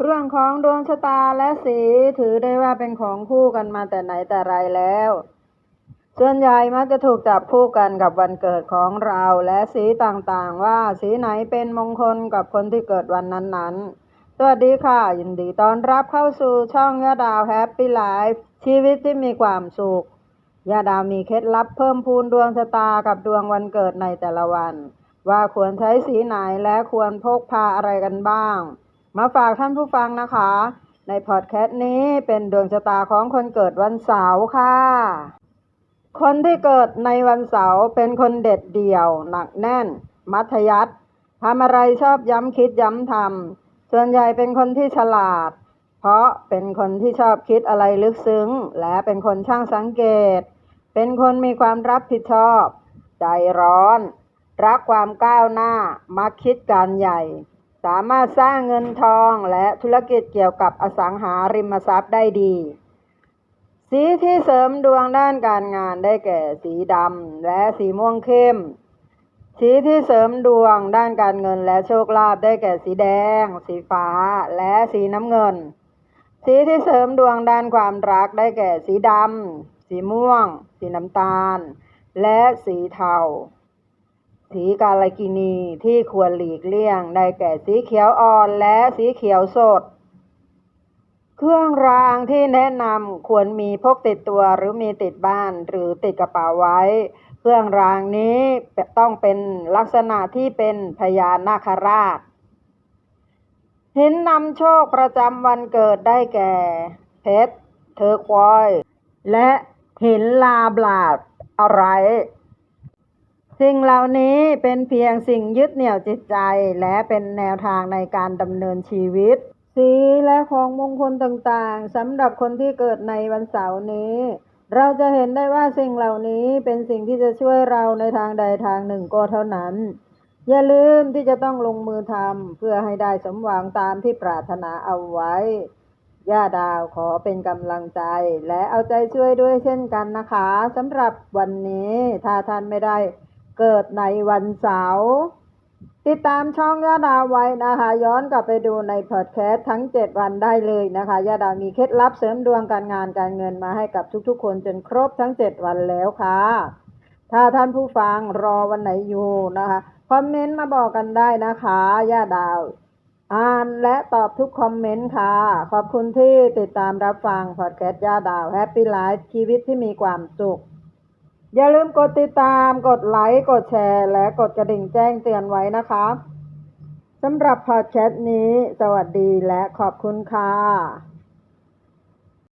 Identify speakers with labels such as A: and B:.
A: เรื่องของดวงชะตาและสีถือได้ว่าเป็นของคู่กันมาแต่ไหนแต่ไรแล้ว ส่วนใหญ่มักจะถูกจับคู่กันกับวันเกิดของเราและสีต่างๆ ว่าสีไหนเป็นมงคลกับคนที่เกิดวันนั้นๆ สวัสดีค่ะ ยินดีต้อนรับเข้าสู่ช่องยาดาวแฮปปี้ไลฟ์ชีวิตที่มีความสุขยาดาวมีเคล็ดลับเพิ่มพูนดวงชะตากับดวงวันเกิดในแต่ละวัน ว่าควรใช้สีไหนและควรพกพาอะไรกันบ้าง มาฝากท่านผู้ฟังนะคะ ในพอดแคสต์นี้เป็นดวงชะตาของคนเกิดวันเสาร์ค่ะ คนที่เกิดในวันเสาร์เป็นคนเด็ดเดี่ยว หนักแน่น มัธยัติทำอะไรชอบย้ำคิดย้ำทำส่วนใหญ่เป็นคนที่ฉลาด เพราะเป็นคนที่ชอบคิดอะไรลึกซึ้ง และเป็นคนช่างสังเกต เป็นคนมีความรับผิดชอบ ใจร้อน รักความก้าวหน้า มักคิดการใหญ่ สามารถสร้างเงินทองและธุรกิจเกี่ยวกับอสังหาริมทรัพย์ได้ดี สีที่เสริมดวงด้านการงานได้แก่สีดำและสีม่วงเข้ม สีที่เสริมดวงด้านการเงินและโชคลาภได้แก่สีแดง สีฟ้า และสีน้ำเงิน สีที่เสริมดวงด้านความรักได้แก่สีดำสีม่วง สีน้ำตาล และสีเทา สีกาลกินีที่ควรหลีกเลี่ยงได้แก่สีเขียวอ่อนและสีเขียวสด เครื่องรางที่แนะนำควรมีพกติดตัวหรือมีติดบ้านหรือติดกระเป๋าไว้ เครื่องรางนี้ต้องเป็นลักษณะที่เป็นพญานาคราชหินนำโชคประจำวันเกิดได้แก่ เพชร เทอร์ควอย และหินลาบลาดอะไร สิ่งเหล่านี้เป็นเพียงสิ่งยึดเหนี่ยวจิตใจและเป็นแนวทางในการดำเนินชีวิต สีและของมงคลต่างๆสำหรับคนที่เกิดในวันเสาร์นี้ เราจะเห็นได้ว่าสิ่งเหล่านี้เป็นสิ่งที่จะช่วยเราในทางใดทางหนึ่งก็เท่านั้น อย่าลืมที่จะต้องลงมือทำเพื่อให้ได้สมหวังตามที่ปรารถนาเอาไว้ย่าดาวขอเป็นกำลังใจ และเอาใจช่วยด้วยเช่นกันนะคะสำหรับวันนี้ถ้าท่านไม่ได้ เกิดในวันเสาร์ติดตามช่องยาดาไว้นะคะ ย้อนกลับไปดูในพอดแคสต์ทั้ง 7 วันได้เลยนะคะยาดามีเคล็ดลับเสริมดวงการงานการเงินมาให้กับทุกๆ คนจนครบทั้ง 7 วันแล้วค่ะ ถ้าท่านผู้ฟังรอวันไหนอยู่นะคะ คอมเมนต์มาบอกกันได้นะคะย่าดาวอ่านและตอบทุกคอมเมนต์ค่ะ ขอบคุณที่ติดตามรับฟังพอดแคสต์ย่าดาวแฮปปี้ไลฟ์ชีวิตที่มีความสุข อย่าลืมกดติดตาม กดไลค์ กดแชร์ และกดกระดิ่งแจ้งเตือนไว้นะคะสำหรับพอดแคสต์นี้ สวัสดีและขอบคุณค่ะ